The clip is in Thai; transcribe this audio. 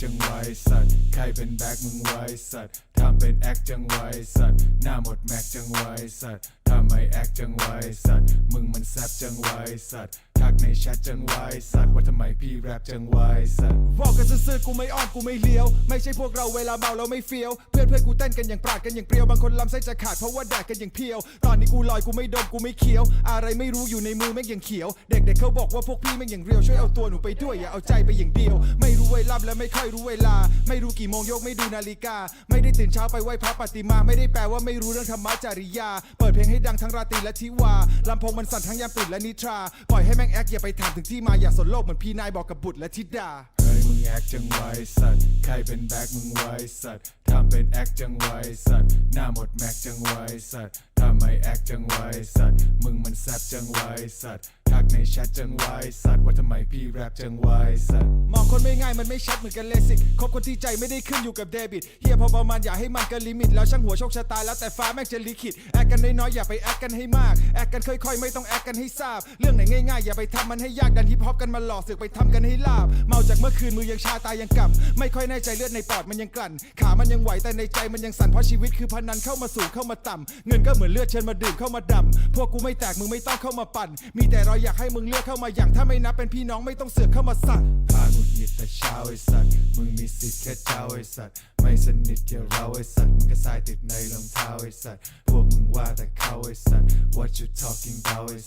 จังไวสัตว์ใครเป็นแบ็คมึงไวสัตว์ทำเป็นแอคจังไวสัตว์หน้าหมดแม็กจังไวสัตว์ทำไมแอคจังไวสัตว์มึงมันแซบจังไวสัตว์ ในแชทจังไวสัตว์ว่าทำไมพี่แรปจังไวสัตว์บอกกันซื่อๆกูไม่อ้อนกูไม่เลี้ยว ไม่ใช่พวกเราเวลาเมาเราไม่เฟี้ยว เพื่อนเพื่อนกูเต้นกันอย่างปราดกันอย่างเปรียว บางคนลำไส้จะขาดเพราะว่าแดกกันอย่างเพียว ตอนนี้กูลอยกูไม่ดมกูไม่เคี้ยว อะไรไม่รู้อยู่ในมือแม่งอย่างเขียว เด็กๆเขาบอกว่าพวกพี่แม่งอย่างเรียวช่วยเอาตัวหนูไปด้วยอย่าเอาใจไปอย่างเดียว ไม่รู้เวลาและไม่ค่อยรู้เวลา ไม่รู้กี่โมงยกไม่ดูนาฬิกา ไม่ได้ตื่นเช้าไปไหว้พระปฏิมา ไม่ได้แปลว่าไม่รู้เรื่องธรรมะจริยา เปิดเพลงให้ดังทั้งราตรีและทิวาลำโพงมันสั่นทั้งยามตื่นและนิทรา ปล่อยให้แม่งแอคอย่าไปถามถึงที่มาอย่าสนโลกเหมือนพี่นายบอกกับบุตรและธิดาเฮ้ยมึงแอคจังไวสัตว์ใครเป็นแบ็คมึงไวสัตว์ทำเป็นแอคจังไวสัตว์หน้าหมดแม็กจังไวสัตว์ทำไมแอคจังไวสัตว์มึงมันแซบจังไวสัตว์ ในแชทจังไวสัตว์ว่าทำไมพี่แรปจังไวสัตว์มองคนไม่ง่ายมันไม่ชัดเหมือนกันเลสิกคบคนที่ใจไม่ได้ขึ้นอยู่กับเดบิตเฮียพอประมาณอย่าให้มันเกินลิมิต แล้วช่างหัวโชคชะตาแล้วแต่ฟ้าแม่งจะลิขิตแอคกันน้อยๆอย่าไปแอคกันให้มากแอคกันค่อยๆ ไม่ต้องแอคกันให้ทราบ เรื่องไหนง่ายๆอย่าไปทำมันให้ยากดันฮิปฮอปกันมาหลอกเสือกไปทำกันให้ลาบ เมาจากเมื่อคืนมือยังชาตายังกำไม่ค่อยแน่ใจเลือดในปอดมันยังกลั่น ขามันยังไหวแต่ในใจมันยังสั่นเพราะชีวิตคือพนันเข้ามาสูงเข้ามาต่ำเงินก็เหมือนเลือดเชิญมาดื่มเข้ามาดำพวกกูไม่แตกมึงไม่ต้องเข้ามาปั่น มีแต่เราอยากให้มึงเลือกเข้ามาอย่างถ้าไม่นับเป็นพี่น้องไม่ต้องเสือกเข้ามาสั่นพาหงุดหงิดแต่เช้าไอ้สัตว์มึงมีสิทธิ์แค่เจ้าไอ้สัตว์ไม่สนิทอย่าเราไอ้สัตว์มึงก็สายติดในรองเท้าไอ้สัตว์พวกมึงว่าแต่เขาไอ้สัตว์ What you talking about ไอ้